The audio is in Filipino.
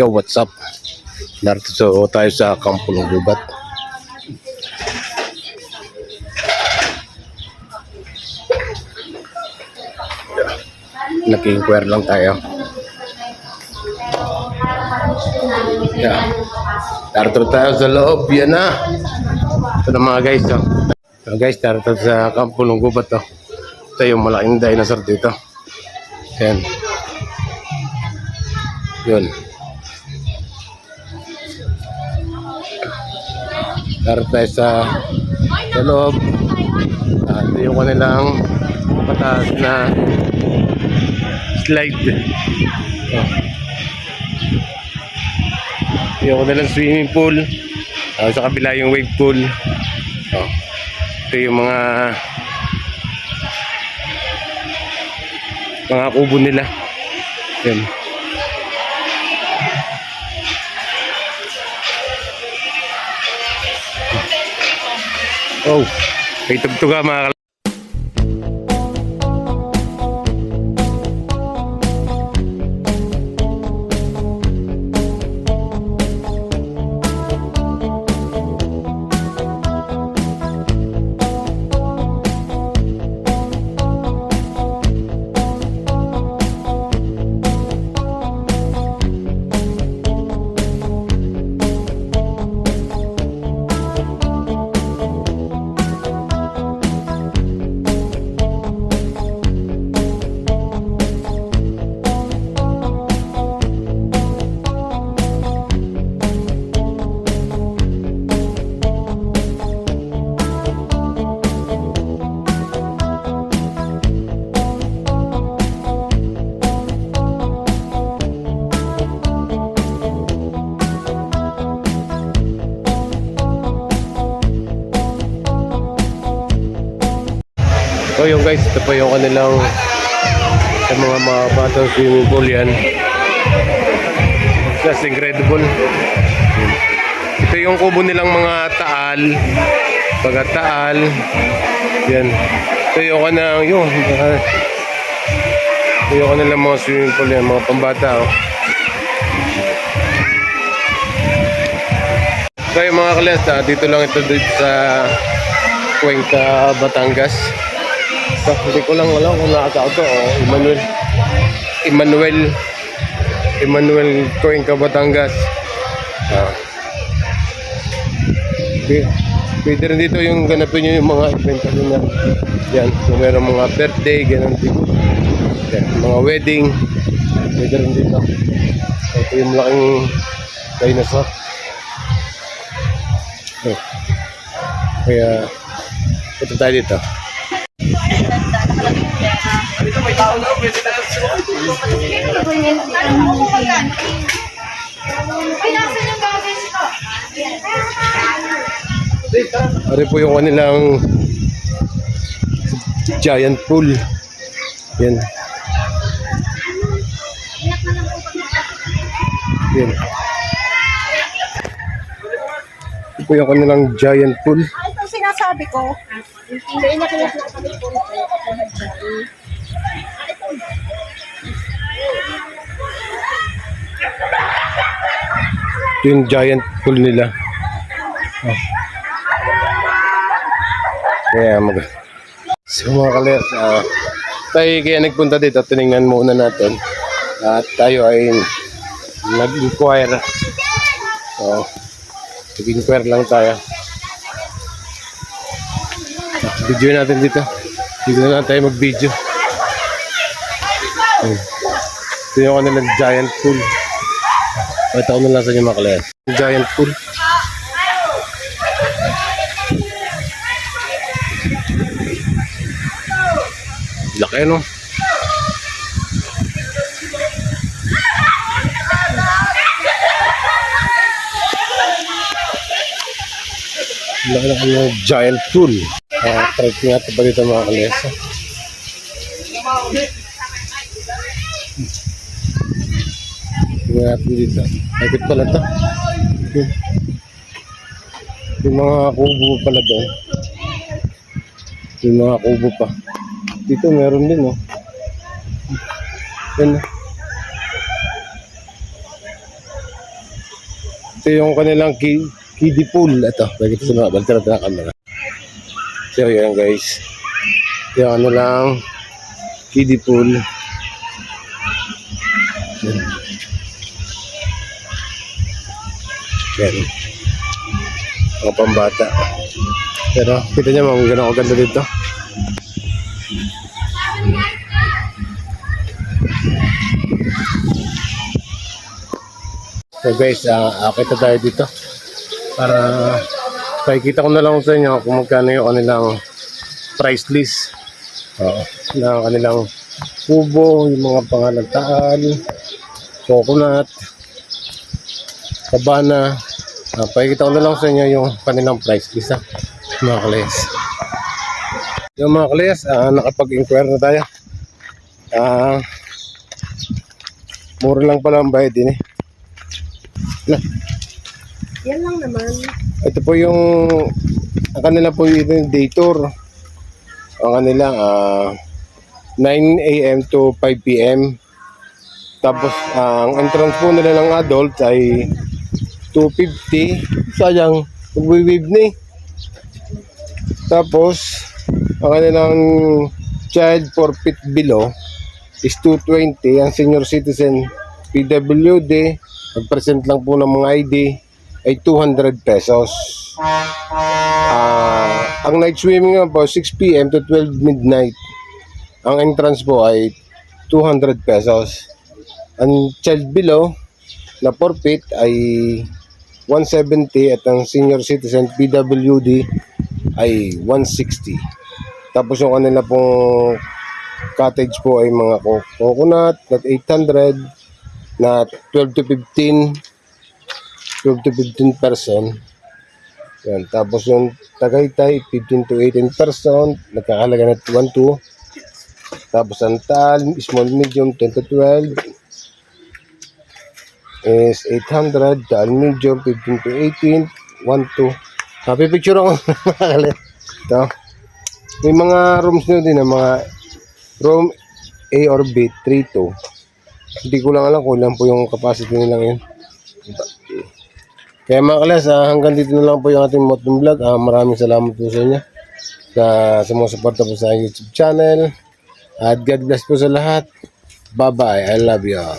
Yo, what's up? Narito so, tayo sa Kampo ng Gubat. Nag-inquire lang tayo. Yeah. Narito tayo sa loob. Yan na. Ito na mga guys. Oh. So guys, narito sa Kampo ng Gubat. Oh. Ito yung malaking dinosaur dito. Yan. Yun. Narito tayo sa, sa loob. Ah, ito yung kanilang mataas na slide. Oh. Yung kanilang swimming pool. Ah, sa kabila yung wave pool. Oh. Ito yung mga mga kubo nila. Yan. Oh, may tugtuga mga So yung guys, ito po yung kanilang sa mga mga batang swimming pool yan. Just incredible. Ito yung kubo nilang mga taal. Mga taal. Yan. Ito yung kanang yun. Ito yung kanilang mga swimming pool yan. Mga pambata. Oh. So yung mga kalas, ah, dito lang ito dito sa Cuenca, Batangas. So, hindi ko lang alam kung nakatao to. Oh, Emmanuel. Emmanuel. Emmanuel Cuenca, Batangas. Ah. Okay. Pwede rin dito yung ganapin nyo yung mga event na yan. Kung meron mga birthday, ganun dito. Yan, mga wedding. Pwede rin dito. Ito yung malaking dinosaur. Oh. Kaya, ito tayo dito. Pinasan yung gagawin ko. Ari po yung kanilang giant pool. Yan. Yan. Ito po yung kanilang giant pool. Ito sinasabi ko. Hindi na kami po. Ito yung giant pool nila. Oh. Kaya mag... So mga kaler, ah, tayo kaya nagpunta dito, tinignan muna natin. At tayo ay nag-inquire. So, nag-inquire lang tayo. Video natin dito. Dito na lang tayo mag-video. Ito yung kanilang giant pool. Ito ko na lang sa inyo mga kaler. Giant pool. Laki no? Laki yung giant pool. Uh, trekking natin pa dito mga kalesa. Tingnan natin dito. Ikot pala to. Yung, mga kubo pala doon. Yung mga kubo pa. Dito meron din oh. Yan. Ito yung kanilang ki kiddie pool. Ito, bakit sa mga balitan natin camera. So, yan guys. Yung ano lang, kiddie pool. Yan. Yan. Mga pambata. Pero, kita niya mga ganun kaganda dito. So guys, uh, akit na tayo dito para pakikita ko na lang sa inyo kung magkano yung kanilang price list Oo, ng kanilang kubo, yung mga pangalantaan, coconut, kabana. Uh, pakikita ko na lang sa inyo yung kanilang price list ha, mga kalayas. Yung mga kalayas, uh, nakapag-inquire na tayo. Ah, mura lang pala ang bayad din eh. Yan lang naman. Ito po yung ang kanila po yung day tour. Ang kanila ah 9 a.m. to 5 p.m. Tapos ah, ang entrance po nila ng adult ay 250. Sayang, magwi-wave ni. Tapos ang kanilang child 4 feet below is 220. Ang senior citizen PWD, mag-present lang po ng mga ID ay 200 pesos. Ah, ang night swimming nga po 6 p.m. to 12 midnight. Ang entrance po ay 200 pesos. Ang child below na 4 feet ay 170 at ang senior citizen PWD ay 160. Tapos yung kanila pong cottage po ay mga co- coconut na 800 na 12 to 15 12 to 15 person. Yan. Tapos yung Tagaytay, 15 to 18 person. Nagkakalaga na 1 to. Tapos ang Taal, small medium, 10 to 12 is 800. Taal medium, 15 to 18. 1 to. Happy picture ako. Ito. May mga rooms nyo din na mga room A or B, 3 to. Hindi ko lang alam kung ilan po yung capacity nilang yun. Kaya mga kalas, ah, hanggang dito na lang po yung ating motor vlog. Ah, maraming salamat po sa inyo sa sumusuporta po sa YouTube channel. At God bless po sa lahat. Bye-bye. I love you all.